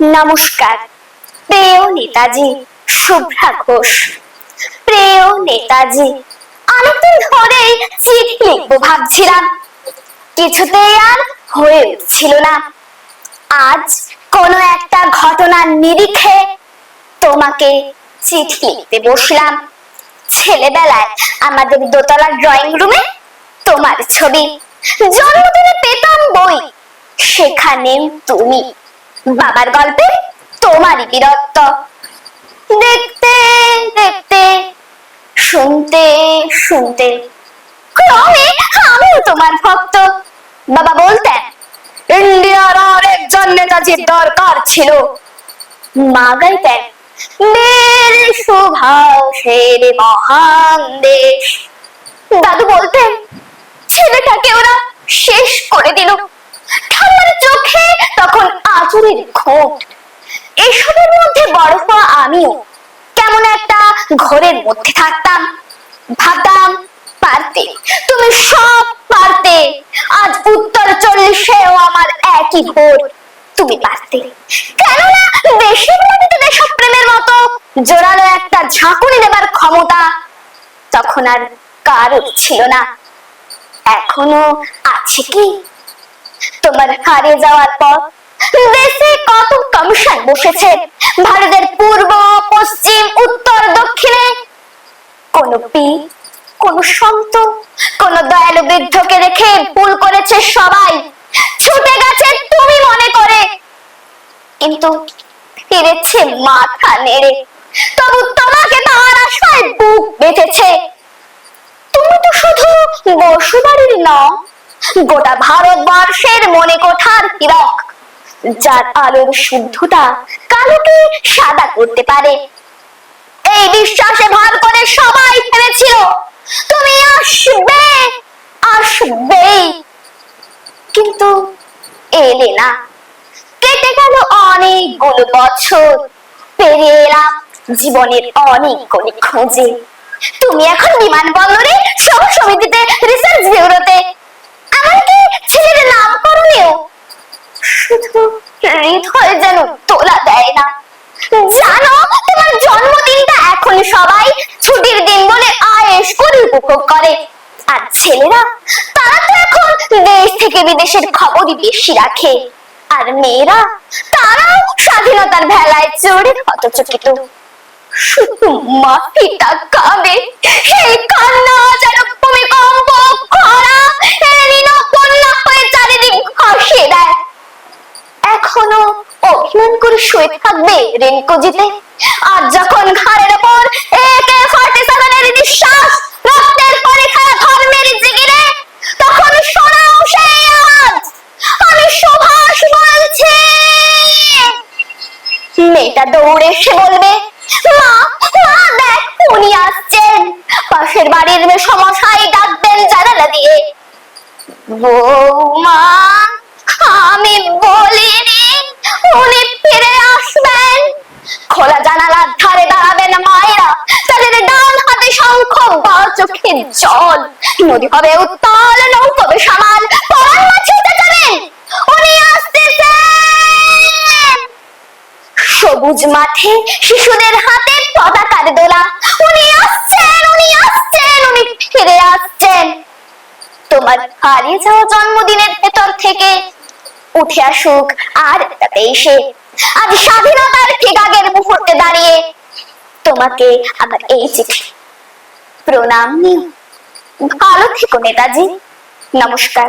নমস্কার। প্রিয় নেতাজি, শুভ্রা ঘোষ। প্রিয় নেতাজি, অনেকদিন ধরেই চিঠি লিখব ভাবছিলাম। কিছুতেই আর হয়ে উঠছিল না। আজ কোনো একটা ঘটনার নিরিখে তোমাকে চিঠি লিখতে বসলাম। ছেলেবেলায় আমাদের দোতলার ড্রয়িং রুমে তোমার ছবি, জন্মদিনে পেতাম বই, সেখানে তুমি বাবার গল্পে তোমারই বীরত্ব। দেখতে দেখতে, শুনতে শুনতে ক্রমে আমিও তোমার ভক্ত। বাবা বলতেন, ইন্ডিয়ার আর একজন নেতাজির দরকার ছিল। মা গাইতেন, বীর সুভাষের মহান দেশ আচুরির খোঁট। এসবের মধ্যে বড় হওয়া আমিও কেমন একটা ঘোরের মধ্যে থাকতাম। ভাবতাম, পারতে, তুমি সব পারতে। আজ উত্তর চল্লিশেও আমার একই ভোর তুমি পারতে। কেননা দেশের মাটিতে দেশপ্রেমের মতো জোরালো একটা ঝাঁকুনি দেবার ক্ষমতা তখন আর কারোর ছিল না। এখনও আছে কি? তোমার হারিয়ে যাওয়ার পর দেশে কত কমিশন বসেছে? ভারতের পূর্ব, পশ্চিম, উত্তর, দক্ষিণে কোন পীর, কোন সন্ত, কোন দয়ালু বৃদ্ধকে রেখে ভুল করেছে সবাই। ছুটে গেছে তুমি মনে করে। কিন্তু ফিরেছে মাথা নেড়ে। তবু তোমাকে তার আশায় বুক বেঁধেছে। তুমি তো শুধু বসুবাড়ির নও, গোটা ভারতবর্ষের মনে কোঠার হীরক যার আলোর শুদ্ধতা কালোকে সাদা করতে পারে। এই বিশ্বাসে ভর করে সবাই ভেবেছিল, তুমি আসবে, আসবেই। কিন্তু এলে না। কেটে গেল অনেকগুলো বছর, পেরিয়ে এলাম জীবনের অনেক গলি খোঁজে। তুমি এখন বিমানবন্দরে সহ সমিতিতে রিসার্চ ব্যুরোতে এমনকি নামকরণেও শুধু হৃদয় যেন তোলা দেয় না। জানো, তোমার জন্মদিনটা এখন সবাই ছুটির দিন বলে করে উপভোগ করে। আর ছেলেরা, তারা তো এখন দেশ থেকে বিদেশের খবরই বেশি রাখে। আর মেয়েরা, তারাও স্বাধীনতার ভেলায় চড়ে হতচকিত। শুধু সেই কান্না যেন ভূমিকম্প, খরা এলিনো বন্যা হয়ে চারিদিক ভাসিয়ে দেয় এখনও অভিমান করে শুয়ে থাকবে রেনকোজিতে আর যখন ঘাড়ের ওপর একে ফর্টি সেভেনের নিঃশ্বাস রক্তের পরীক্ষা ধর্মের জিগিরে, তখন শোনাও সেই আওয়াজ, আমি সুভাষ বলছি। মেয়েটা দৌড়ে এসে বলবে, মা মা, দেখ, উনি আসছেন। পাশের বাড়ির মেয়ে সমস্যাই ডাকবেন জানালা দিয়ে, বৌমা, আমি বলিনি জল। নদী হবে উত্তাল নৌকবে সামাল পরাণ মাছিতে যাবেন উনি আসতেছেন সবুজ মাঠে শিশুদের হাতে পতাকার দোলা। উনি আসছেন উনি আসছেন উনি ফিরে আসছেন। তোমার হারিয়ে যাওয়া জন্মদিনের ভেতর থেকে উঠে আসুক আর একটাতে এসে। আজ স্বাধীনতার ঠিক আগের মুহূর্তে দাঁড়িয়ে তোমাকে আমার এই চিঠি প্রণাম নিও ভালো থেকো নেতাজি। নমস্কার।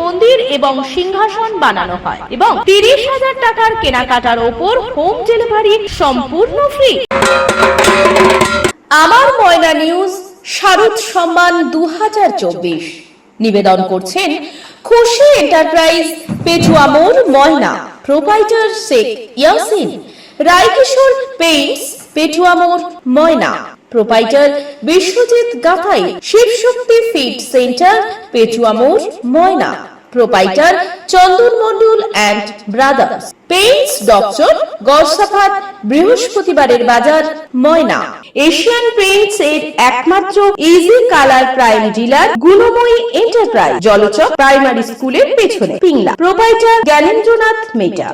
মন্দির এবং সিংহাসন বানানো হয় এবং তিরিশ হাজার টাকার কেনাকাটার ওপর হোম ডেলিভারি সম্পূর্ণ ফ্রি। আমার ময়না নিউজ, শারদ সম্মান দু হাজার চব্বিশ। নিবেদন করছেন খুশি এন্টারপ্রাইজ পেটুয়া মোড় ময়না, প্রোপাইটার শেখ ইয়াসিন, রায়কিশোর পেইন্টস পেটুয়া মোড় Moyna. Proprietor Biswajit Gathai Shibshakti fit centre, Petua মোড়, Moyna. Proprietor Chandan Mondal and brothers. Paints doctor Garsafat বৃহস্পতিবারের বাজার, ময়না। এশিয়ান পেইন্টস এর একমাত্র easy colour prime dealer, Gunamoyee enterprise. Jalchak primary স্কুলের পেছনে, পিংলা। প্রোপাইটার জ্ঞানেন্দ্রনাথ মেটা।